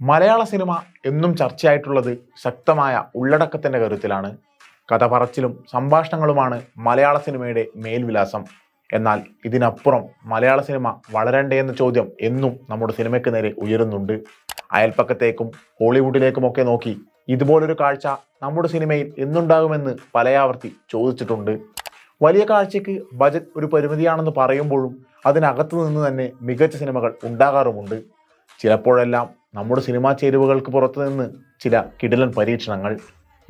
മലയാള cinema എന്നും ചർച്ചയായിട്ടുള്ളത് ശക്തമായ ഉള്ളടക്കത്തിന്റെ കരുത്തിലാണ്. കഥ പറച്ചിലും സംഭാഷണങ്ങളുമാണ് മലയാള സിനിമയുടെ മേൽവിലാസം. എന്നാൽ ഇതിനപ്പുറം മലയാള സിനിമ വളരണ്ടേ എന്ന ചോദ്യം എന്നും നമ്മുടെ സിനിമയ്ക്ക് നേരെ ഉയരുന്നുണ്ട്. അയൽപ്പക്കത്തേക്കും ഹോളിവുഡിലേക്കുമൊക്കെ നോക്കി ഇതുപോലൊരു കാഴ്ച നമ്മുടെ സിനിമയിൽ എന്നുണ്ടാകുമെന്ന് പലയാവർത്തി ചോദിച്ചിട്ടുണ്ട്. വലിയ കാഴ്ചയ്ക്ക് ബജറ്റ് ഒരു പരിമിതിയാണെന്ന് പറയുമ്പോഴും അതിനകത്തു നിന്ന് തന്നെ മികച്ച സിനിമകൾ ഉണ്ടാകാറുമുണ്ട്. ചിലപ്പോഴെല്ലാം നമ്മുടെ സിനിമാ ചേരുവകൾക്ക് പുറത്തു നിന്ന് ചില കിടിലൻ പരീക്ഷണങ്ങൾ.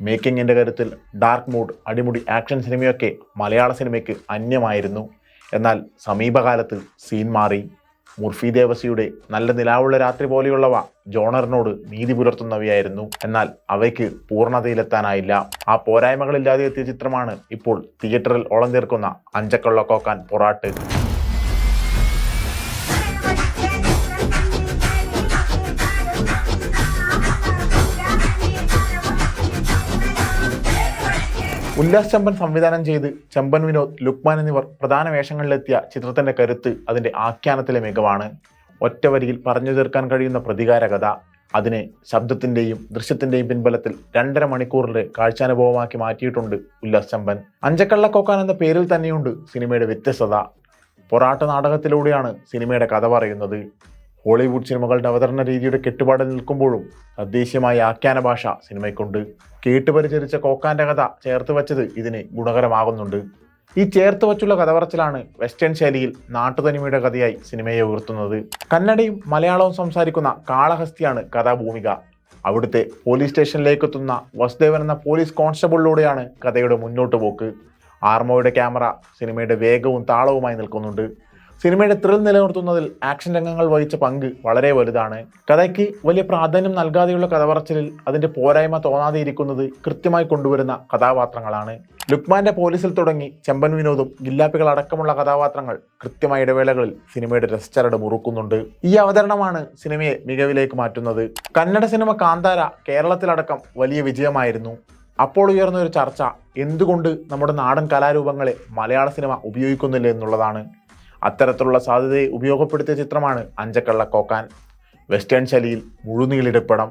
മേക്കിങ്ങിന്റെ കാര്യത്തിൽ ഡാർക്ക് മൂഡ് അടിമുടി ആക്ഷൻ സിനിമയൊക്കെ മലയാള സിനിമയ്ക്ക് അന്യമായിരുന്നു. എന്നാൽ സമീപകാലത്ത് സീൻ മാറി. മുർഫി ദേവസിയുടെ നല്ല നിലാവുള്ള രാത്രി പോലെയുള്ളവ ജോണറിനോട് നീതി പുലർത്തുന്നവയായിരുന്നു. എന്നാൽ അവയ്ക്ക് പൂർണതയിലെത്താനായില്ല. ആ പോരായ്മകളില്ലാതെ എത്തിയ ചിത്രമാണ് ഇപ്പോൾ തിയേറ്ററിൽ ഓളം തീർക്കുന്ന അഞ്ചക്കൊള്ള കോക്കാൻ പൊറാട്ട്. ഉല്ലാസ് ചമ്പൻ സംവിധാനം ചെയ്ത് ചമ്പൻ വിനോദ് ലുക്മാൻ എന്നിവർ പ്രധാന വേഷങ്ങളിലെത്തിയ ചിത്രത്തിന്റെ കരുത്ത് അതിന്റെ ആഖ്യാനത്തിലെ മികവാണ്. ഒറ്റ വരിയിൽ പറഞ്ഞു തീർക്കാൻ കഴിയുന്ന പ്രതികാര കഥ അതിനെ ശബ്ദത്തിന്റെയും ദൃശ്യത്തിന്റെയും പിൻബലത്തിൽ രണ്ടര മണിക്കൂറിന്റെ കാഴ്ചാനുഭവമാക്കി മാറ്റിയിട്ടുണ്ട് ഉല്ലാസ് ചമ്പൻ. അഞ്ചക്കള്ളക്കോക്കാൻ എന്ന പേരിൽ തന്നെയുണ്ട് സിനിമയുടെ വ്യത്യസ്തത. പൊറാട്ട് നാടകത്തിലൂടെയാണ് സിനിമയുടെ കഥ പറയുന്നത്. ഹോളിവുഡ് സിനിമകളുടെ അവതരണ രീതിയുടെ കെട്ടുപാടിൽ നിൽക്കുമ്പോഴും തദ്ദേശീയമായ ആഖ്യാന ഭാഷ സിനിമയ്ക്കുണ്ട്. കേട്ടുപരിചരിച്ച കോക്കാന്റെ കഥ ചേർത്ത് വച്ചത് ഇതിന് ഗുണകരമാകുന്നുണ്ട്. ഈ ചേർത്ത് വച്ചുള്ള കഥപറച്ചിലാണ് വെസ്റ്റേൺ ശൈലിയിൽ നാട്ടുതനിമയുടെ കഥയായി സിനിമയെ ഉയർത്തുന്നത്. കന്നഡയും മലയാളവും സംസാരിക്കുന്ന കാളഹസ്തിയാണ് കഥാഭൂമിക. അവിടുത്തെ പോലീസ് സ്റ്റേഷനിലേക്ക് എത്തുന്ന വസുദേവൻ എന്ന പോലീസ് കോൺസ്റ്റബിളിലൂടെയാണ് കഥയുടെ മുന്നോട്ട് പോക്ക് ആർമോയുടെ ക്യാമറ സിനിമയുടെ വേഗവും താളവുമായി നിൽക്കുന്നുണ്ട്. സിനിമയുടെ ത്രിൽ നിലനിർത്തുന്നതിൽ ആക്ഷൻ രംഗങ്ങൾ വഹിച്ച പങ്ക് വളരെ വലുതാണ്. കഥയ്ക്ക് വലിയ പ്രാധാന്യം നൽകാതെയുള്ള കഥ പറച്ചിലിൽ അതിന്റെ പോരായ്മ തോന്നാതെ ഇരിക്കുന്നത് കൃത്യമായി കൊണ്ടുവരുന്ന കഥാപാത്രങ്ങളാണ്. ലുക്മാന്റെ പോലീസിൽ തുടങ്ങി ചെമ്പൻ വിനോദും ഗില്ലാപ്പികൾ അടക്കമുള്ള കഥാപാത്രങ്ങൾ കൃത്യമായ ഇടവേളകളിൽ സിനിമയുടെ രസചരട് മുറുക്കുന്നുണ്ട്. ഈ അവതരണമാണ് സിനിമയെ മികവിലേക്ക് മാറ്റുന്നത്. കന്നഡ സിനിമ കാന്താര കേരളത്തിലടക്കം വലിയ വിജയമായിരുന്നു. അപ്പോൾ ഉയർന്ന ഒരു ചർച്ച എന്തുകൊണ്ട് നമ്മുടെ നാടൻ കലാരൂപങ്ങളെ മലയാള സിനിമ ഉപയോഗിക്കുന്നില്ല എന്നുള്ളതാണ്. അത്തരത്തിലുള്ള സാധ്യതയെ ഉപയോഗപ്പെടുത്തിയ ചിത്രമാണ് അഞ്ചക്കള്ള കോക്കാൻ. വെസ്റ്റേൺ ശൈലിയിൽ മുഴുനീളിടപ്പടം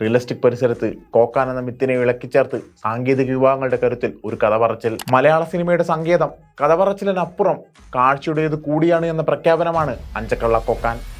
റിയലിസ്റ്റിക് പരിസരത്ത് കോക്കാൻ എന്ന മിത്തിനെ ഇളക്കിച്ചേർത്ത് സാങ്കേതിക വിഭാഗങ്ങളുടെ കരുത്തിൽ ഒരു കഥ പറച്ചിൽ മലയാള സിനിമയുടെ സങ്കേതം കഥ പറച്ചിലിനപ്പുറം കാഴ്ചയുടേത് കൂടിയാണ് എന്ന പ്രഖ്യാപനമാണ് അഞ്ചക്കള്ള കോക്കാൻ.